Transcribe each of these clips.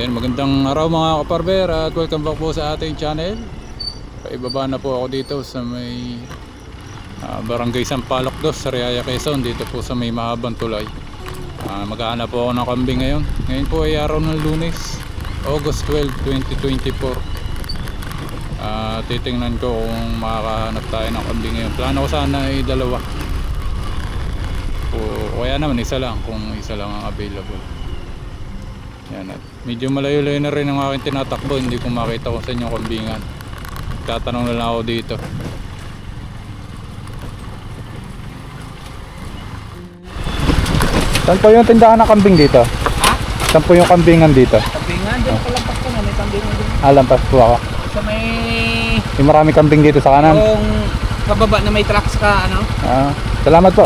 Ayan, magandang araw mga kaparber at welcome back po sa ating channel. Paibaba na po ako dito sa may ah, Barangay Sampaloc 2 sa Riaya Quezon dito po sa may mahabang tulay. Ah, maghahanap po ako ng kambing ngayon. Ngayon po ay araw ng lunes, August 12, 2024. Ah, titingnan ko kung makakahanap tayo ng kambing ngayon. Plano ko sana ay dalawa. O kaya naman isa lang kung isa lang ang available. Yan at medyo malayo-layo na rin ang aking tinatakbo, hindi ko makita kung saan yung kambingan. Tatanong na lang ako dito. Saan po yung tindahan ng kambing dito? Ha? Saan po yung kambingan dito? Kambingan, dyan oh. palampas ko na, may kambingan din. Alampas po ako. Sa may... Yung marami kambing dito sa kanan. Yung pababa na may trucks ka, ano? Ah, salamat po.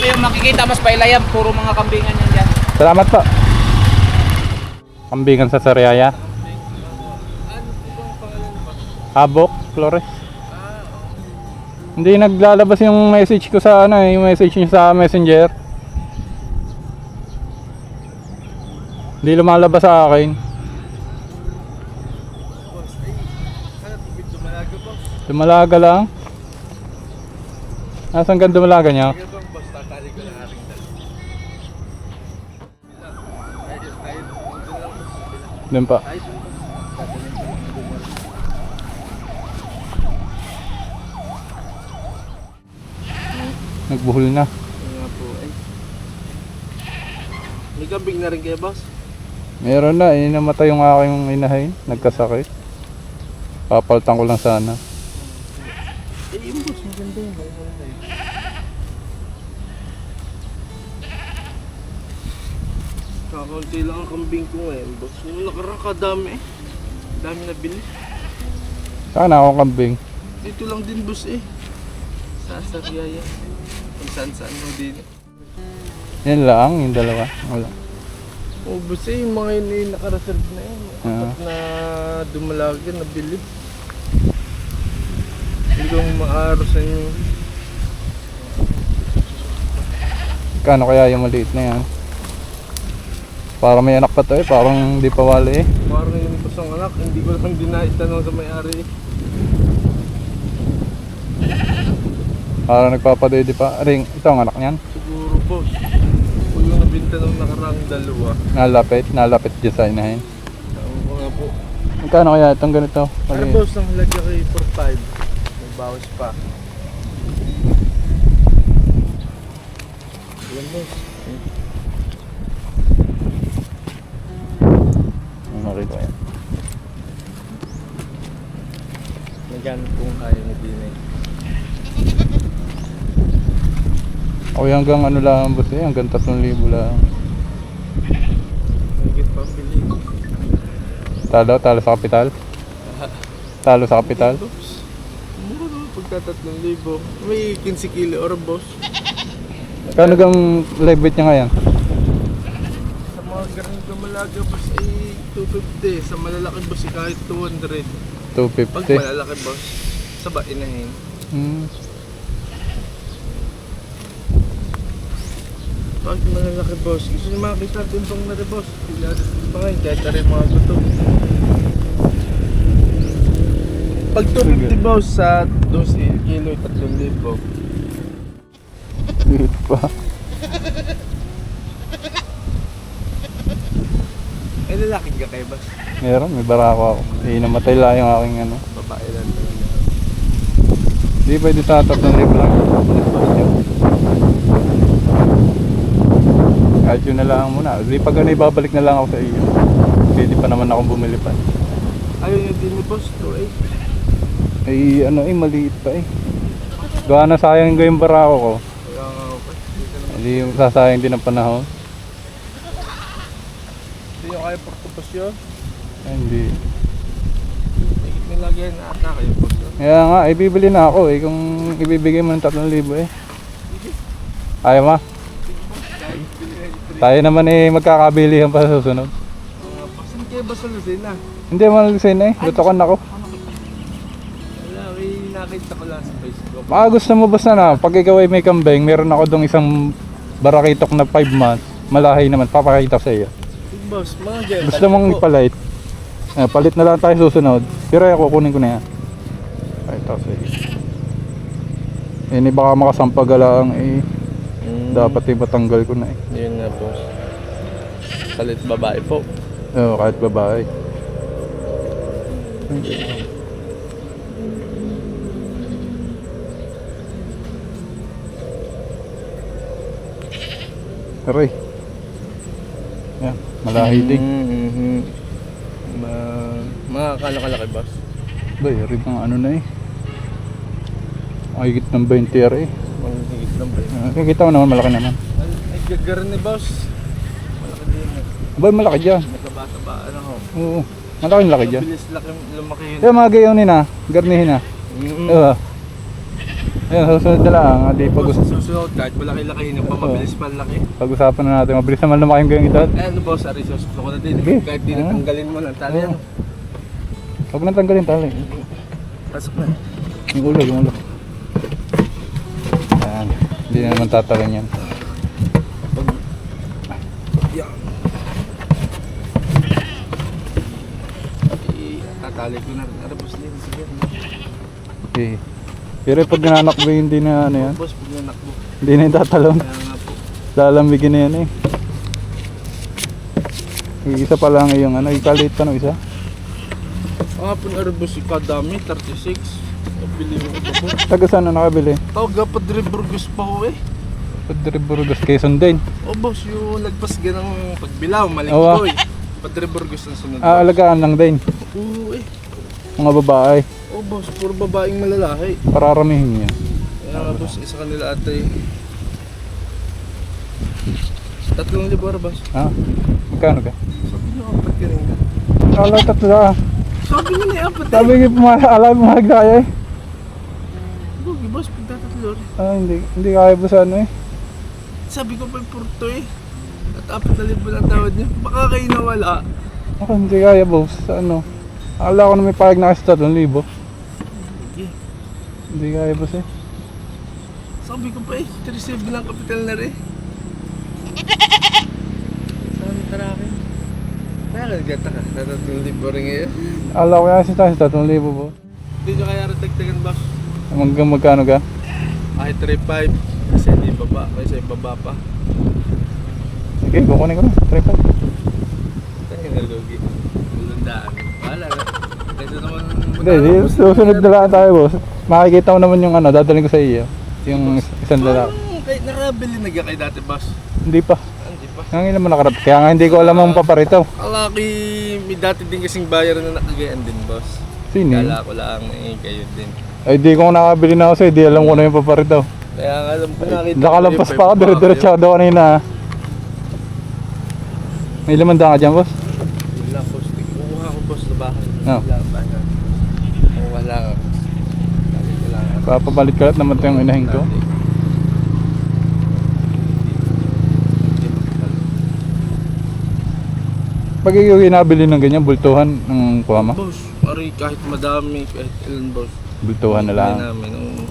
Ito yung makikita mas pailayam, puro mga kambingan yan dyan. Salamat po. Kambingan sa Sariaya. Habok, Flores. Hindi naglalabas yung message ko sa ano eh, yung message niyo sa Messenger. Hindi lumalabas sa akin. Dumalaga lang. Nasaan ka dumalaga niya? Doon pa. Nagbuhol na. Nga po ay. May kambing na rin kayo, boss? Meron na, eh, namatay yung aking inahin. Nagkasakit. Papaltan ko lang sana. Kakaunti lang ang kambing ko ngayon, boss. Yung nakarang kadami eh. Dami na bili. Sana akong kambing. Dito lang din, boss eh. Sa Sariaya. Kung saan saan mo din. Yan lang, yung dalawa. Wala. Oh, boss eh, yung mga yun eh, nakareserve na yun. Ah. Apat na dumalaga, nabili. Hindi ko maaarasan yung Kano kaya yung maliit na yan? Para may anak pa to eh, parang di pa wali eh. Parang yung busang anak, hindi ko lang din naitanong sa may-ari. Parang nagpapadede pa. Ring, ito ang anak niyan. Siguro boss. Kung yung nabinta ng nakarang dalawa. Nalapit, nalapit dyan sa inahin. Ako ko nga po. Magkano kaya itong ganito? Ano boss, ang halaga kay 4-5. May bawas pa. Yan boss. Ano rito yan? Magkano kung kaya mo din eh. O hanggang ano lang boss eh, hanggang 3,000 lang. Higit pa bili. Talo, talo sa kapital. Talo sa kapital. Mura naman pagka 3,000. May 15 kilo or boss. Kano gang live weight niya ngayon? Mga ganun kamalaga boss ay 250. Sa malalaki boss ay kahit 200. Pag 250. malalaki boss, sa ba inahin? Hmm. Pag malalaki boss, gusto niyo makakita din pang na rin boss. Pila pa ngayon, kahit na rin mga gutom. Pag 250 boss sa 12 kilo, 3,000. Liit pa. Eh, lalaki ka kayo boss? Meron, may barako ako. Eh, namatay lang yung aking ano. Babae lang talaga. Di pwede sa 3,000 lang. Kahit yun na lang muna. Di pag ano, ibabalik na lang ako sa iyo. Pwede pa naman akong bumili pa. Ayaw niyo din ni boss, 2,800. Eh, ano eh, maliit pa eh. Gawa na sayang ko yung barako ko. Hindi. Hindi yung sasayang din ang panahon. Hindi yung kaya portobos yun. Ay, hindi. Higit nilagyan na ata kayo no? Kaya nga, ibibili na ako eh. Kung ibibigay mo ng 3,000 eh. Ayaw ma? Tayo naman eh magkakabilihan pa sa susunod. Mga boss, hindi kayo ba sa Lucena? Hindi mo nalisin eh. Lutokan ako. Wala, may nakita ko lang sa Facebook. Baka gusto mo basta na, pag ikaw ay may kambing, meron ako dong isang barakitok na 5 months. Malahay naman, papakita ko sa iyo. Boss, mga dyan. Gusto mong ipalit? Eh, palit na lang tayo susunod. Pero ay kukunin ko na yan. Ko sa iyo. Yan eh, baka makasampag lang eh. Mm, Dapat eh, matanggal ko na eh. Yun na boss. Kalit babae po. Oo, kahit babae. Aray. Yan, malahi din. Mm-hmm. Ma makakalaki boss. Bay, rin ng ano na eh. Mahigit ng 20 aray. Manghigit lang ba yun? Ah, Kikita mo naman, malaki naman. Ay, ay gagaran ni boss. Malaki din. eh. Bay, malaki dyan. Nagkabata-ba, ano ho? Oo, malaki laki dyan. Mabilis laki, lumaki yun. Kaya mga gayon na, garnihin na. Mm-hmm. Oo. Ayun, susunod na lang. Hindi pag Boss, susunod kahit malaki-laki yun, pa mabilis pa laki. pag-usapan na natin. Mabilis naman lumaki yung gayong edad. Eh ano boss, ari susunod ko na din. Sige. Kahit di Ah. natanggalin mo ng tali ano. Huwag nang tanggalin tali. Pasok na. Yung ulo, yung ulo. Ayan. Hindi na naman tatalan yan. Tatali ko na rin. Ara boss din. Sige. Okay. Pero pag nanakbo hindi na ano yan. Boss, pag nanakbo. Hindi na yung tatalon. Kaya nga po. Lalamigin na yan eh. Yung isa pa lang yung ano, ikalit pa no isa. Kahapon ara boss, ikadami, 36. Nabili mo ko po. Taga saan na nakabili? Tawag ka pa Burgos pa ho eh. Padre Burgos, Quezon din. O boss, yung lagpas ka ng pagbilaw, Oo, ah. malingkoy. Padre Burgos ang sunod. Ah, alagaan lang din. Oo eh. Mga babae. O boss, puro babaeng malalaki. Pararamihin yan. Kaya nga boss, isa kanila ate. Tatlong libo ara boss. Ha? Magkano ka? Sabi niyo apat ka rin ka. Tatlo ah. Sabi niyo na apat eh. Sabi puma- alam mo magdaya eh. Bugi boss, pagtatatlo rin. Ah, hindi, hindi kaya po sa ano eh. Sabi ko pa purto eh. At apat na libo lang tawad niyo. Baka kayo nawala. Ako hindi kaya boss, ano. Akala ko na may payag na kasi 3,000. Sige. Hindi kaya boss eh. Sabi ko pa eh, 37 lang kapital na rin. Sabi ka namin. Kaya nagkata ka, tatatong libo rin ngayon. Akala ko kasi tayo 3,000 boss. Hindi nyo kaya rin dagdagan boss. Hanggang magkano ka? Kahit 3.5, kasi hindi baba, kasi baba pa. Sige, kukunin ko na. 3,500. Tayo nalugi. Lundaan. Wala. Kaysa naman Hindi, di, susunod na lang tayo boss. Makikita mo naman yung ano, dadaling ko sa iyo. Yung isang. Parang kahit nakabili na ka kay dati boss. Hindi pa. Hindi pa. Ngayon naman nakarap. Kaya nga hindi ko alam ang paparito. Alaki, may dati din kasing bayar na nakagayan din boss. Sino? Kala ko lang eh, kayo din. Ay, di ko nakabili na ako sa'yo. Di alam ko na yung paparito. Kaya nga alam ko nakita Nakalampas pa ako. daw kanina. May limandaan ka dyan, boss? Wala boss, kukuha ko boss sa bahay. Oh. Wala ka. Papabalit ka lahat naman ito yung inahin ko. Pag ikaw yung nabili ng ganyan, bultuhan ng kuha mo? Boss, ari kahit madami, kahit ilan boss. Bultuhan na lang. Namin, oo.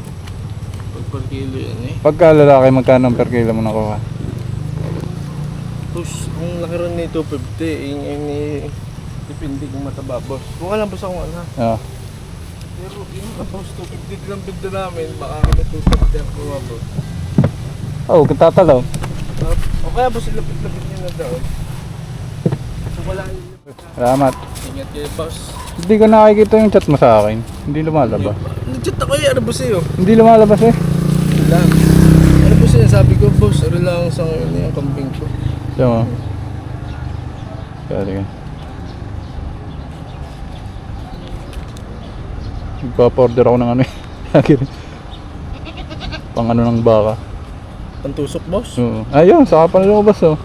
Pag per kilo yan eh. Pagka lalaki, magkano ang per kilo mo nakuha? Boss, ang laki rin ni 250, yung yung ni depende kung mataba boss. Kung alam boss ako ano. Ah, Pero yung mga boss, 250 lang bigda namin, baka kami 250 ang kuha boss. oh, kung tatalaw. Uh, o kaya boss, lapit-lapit nyo na daw. So wala Salamat. Ingat kayo boss. Hindi ko nakikita yung chat mo sa akin. Hindi lumalabas. Nag-chat ako eh, ano boss sa'yo? Hindi lumalabas eh. Wala. Ano boss yun? Sabi ko boss, ano lang sa ngayon yung kambing ko. Siya mo. Kaya sige. Nagpa-order ako ng ano eh. Pang ano ng baka. Pantusok boss? Oo. Ayun, saka pa na lumabas oh.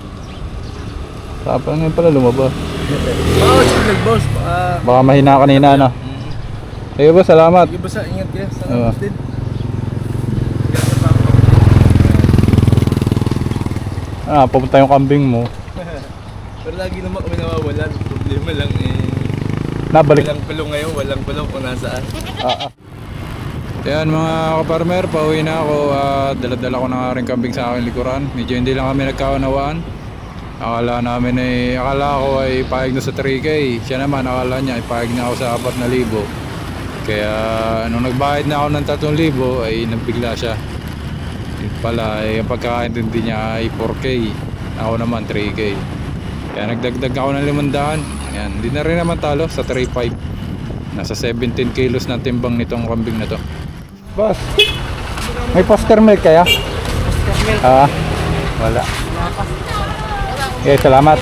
Saka pa ngayon pala lumabas. Oo, sige boss. Baka... Baka mahina kanina na. Sige boss, salamat. Sige boss, ah, ingat kayo. Oo. Salamat din. Ah, pupunta yung kambing mo. Pero lagi naman kami nawawalan. Problema lang eh. Nabalik. Walang gulong ngayon, walang gulong kung nasaan. Ah, ah. Yan mga kaparmer, pauwi na ako at dala-dala ko na nga rin kambing sa aking likuran. Medyo hindi lang kami nagkaunawaan. Akala namin ay, akala ko ay pahig na sa 3K. Siya naman, akala niya ay pahig na ako sa 4,000. Kaya nung nagbayad na ako ng 3,000 ay nabigla siya. Yun pala, ay ang pagkakaintindi niya ay 4K. Ako naman 3K. Kaya nagdagdag ako ng 500. Yan, hindi na rin naman talo sa 3.5. Nasa 17 kilos na timbang nitong kambing na to. Boss, may poster milk kaya? Poster milk. Ah, wala. Eh, salamat.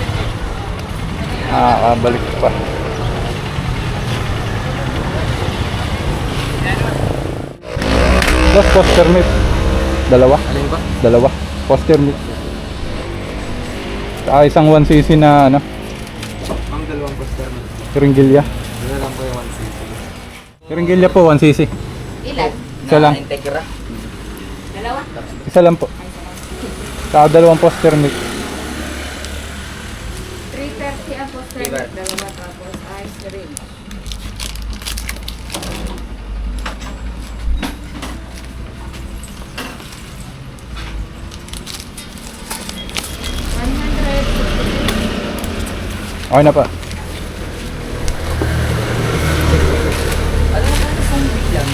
Ah, balik pa. Boss, poster milk. Dalawa? Alin ba? Dalawa. Poster milk. Saka isang 1cc na ano, Ringgilya. Ano lang po yung 1cc? Ringgilya po, 1cc. Ilan? Isa lang. Integra. Dalawa? Isa lang po. Saka dalawang poster milk. 330 ang poster. Ilan? Dalawa tapos ice cream. One hundred. Okay na pa. Ano ba isang bigyan?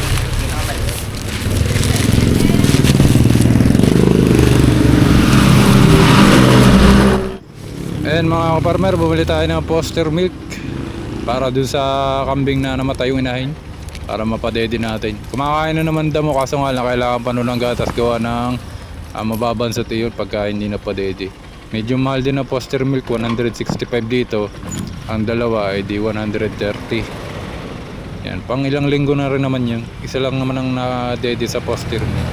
Ayan mga kaparmer, bumili tayo ng poster milk para dun sa kambing na namatay yung inahin para mapadede natin. Kumakain na naman damo kaso nga lang kailangan pa nun ng gatas gawa ng uh, mababang sa tiyon pagka hindi na padede. Medyo mahal din ang poster milk, 165 dito. Ang dalawa ay di 130. Yan, pang ilang linggo na rin naman yun. Isa lang naman ang nadede sa poster milk.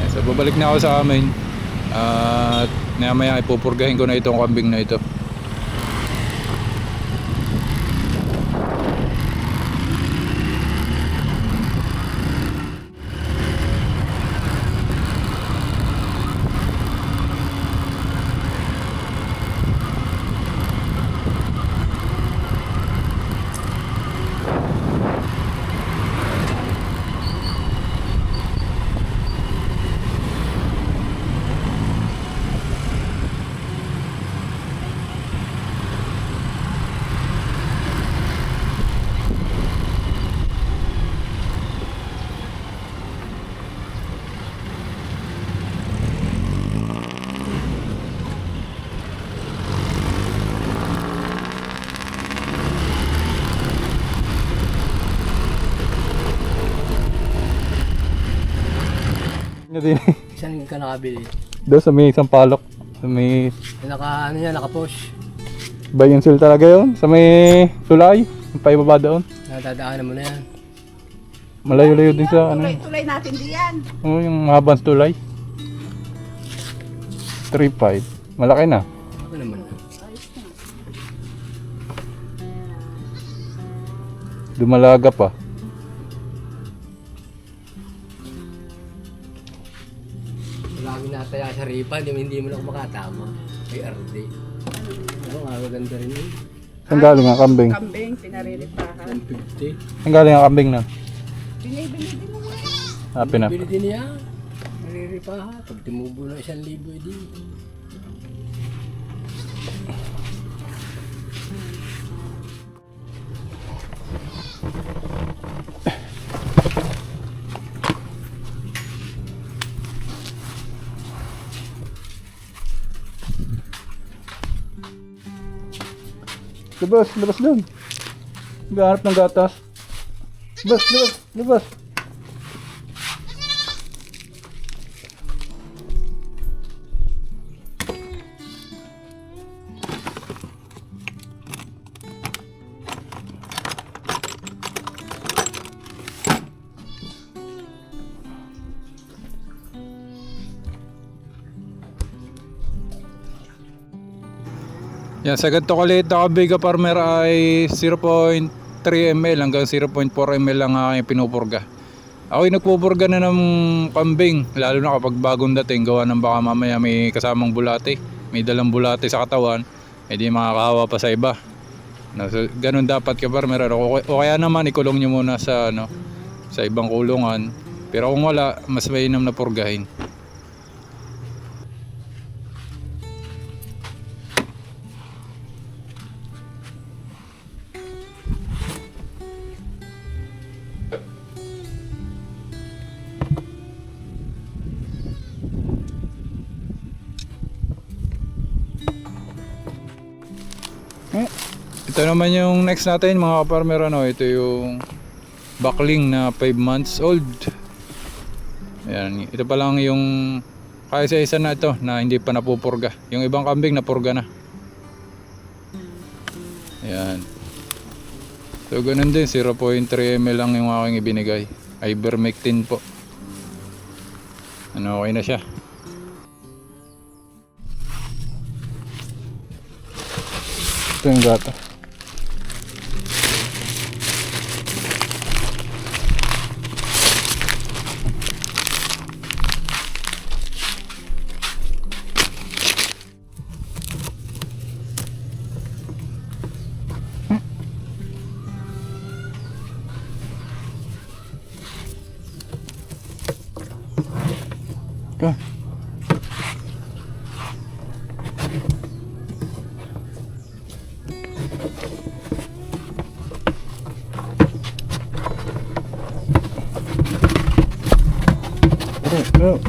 Yan, so babalik na ako sa amin. At maya maya ipupurgahin ko na itong kambing na ito. Ano din? Saan ka nakabili? Doon sa may isang palok. Sa may Naka, ano yan, naka-push. buy and sell talaga yun. Sa may tulay. Yung paibaba doon. Natadaanan mo na yan. Malayo-layo din sa ano. Tulay natin diyan. Oh, yung habang tulay. 3.5. Malaki na. Ako naman. Dumalaga pa. Nataya sa ripa, hindi, hindi mo na ako makatama. Kay RD. Ano nga, maganda rin yun. Saan galing ang kambing? Kambing, pinariripahan. 150. Saan galing ang kambing na? Binibili din mo yan. Ah, pinap. Bili din niya. Nariripa ha. Pag tumubo na isang libo, edi. Labas, labas doon. Naghahanap ng gatas. Labas, labas, labas. Yan, sa ganito kaliit na kabiga farmer ay 0.3 ml hanggang 0.4 ml lang aking pinupurga. Ako'y nagpupurga na ng kambing, lalo na kapag bagong dating, gawa ng baka mamaya may kasamang bulate, may dalang bulate sa katawan, edi makakahawa pa sa iba. No, so, ganun dapat ka farmer. ano, O, o kaya naman ikulong nyo muna sa ano sa ibang kulungan. Pero kung wala, mas mainam na purgahin. Ito naman yung next natin mga kaparmer ano, ito yung backling na 5 months old. Ayan, ito pa lang yung kaya sa isa na ito na hindi pa napupurga. Yung ibang kambing napurga na. Ayan. So ganun din, 0.3 ml lang yung aking ibinigay. Ivermectin po. Ano, okay na siya. Ito yung gata. Ka. No.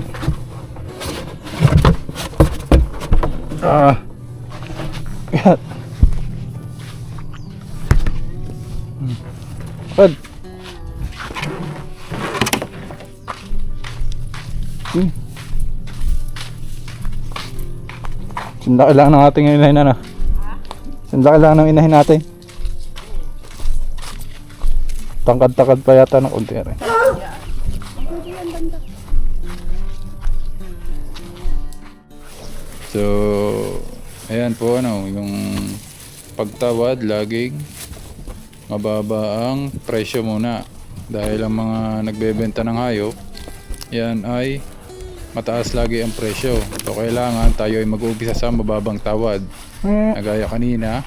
Ah. Sanda kailangan ng ating inahin ano? Sanda kailangan ng inahin natin. Tangkad-takad pa yata ng konti rin. So, ayan po ano, yung pagtawad laging mababa ang presyo muna. Dahil ang mga nagbebenta ng hayop, yan ay mataas lagi ang presyo. So, kailangan tayo ay mag-uumpisa sa mababang tawad. Na gaya kanina,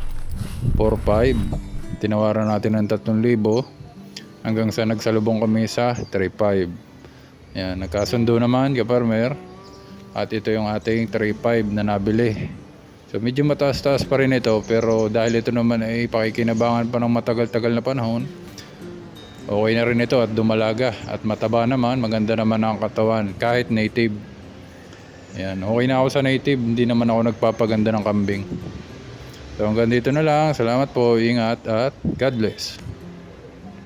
4.5. Tinawaran natin ng 3,000 hanggang sa nagsalubong kami sa 3.5. Yan, nagkasundo naman, kaparmer. At ito yung ating 3.5 na nabili. So medyo mataas-taas pa rin ito pero dahil ito naman ay pakikinabangan pa ng matagal-tagal na panahon, okay na rin ito at dumalaga at mataba naman, maganda naman ang katawan kahit native. Yan, okay na ako sa native, hindi naman ako nagpapaganda ng kambing. So hanggang dito na lang, salamat po, ingat at God bless.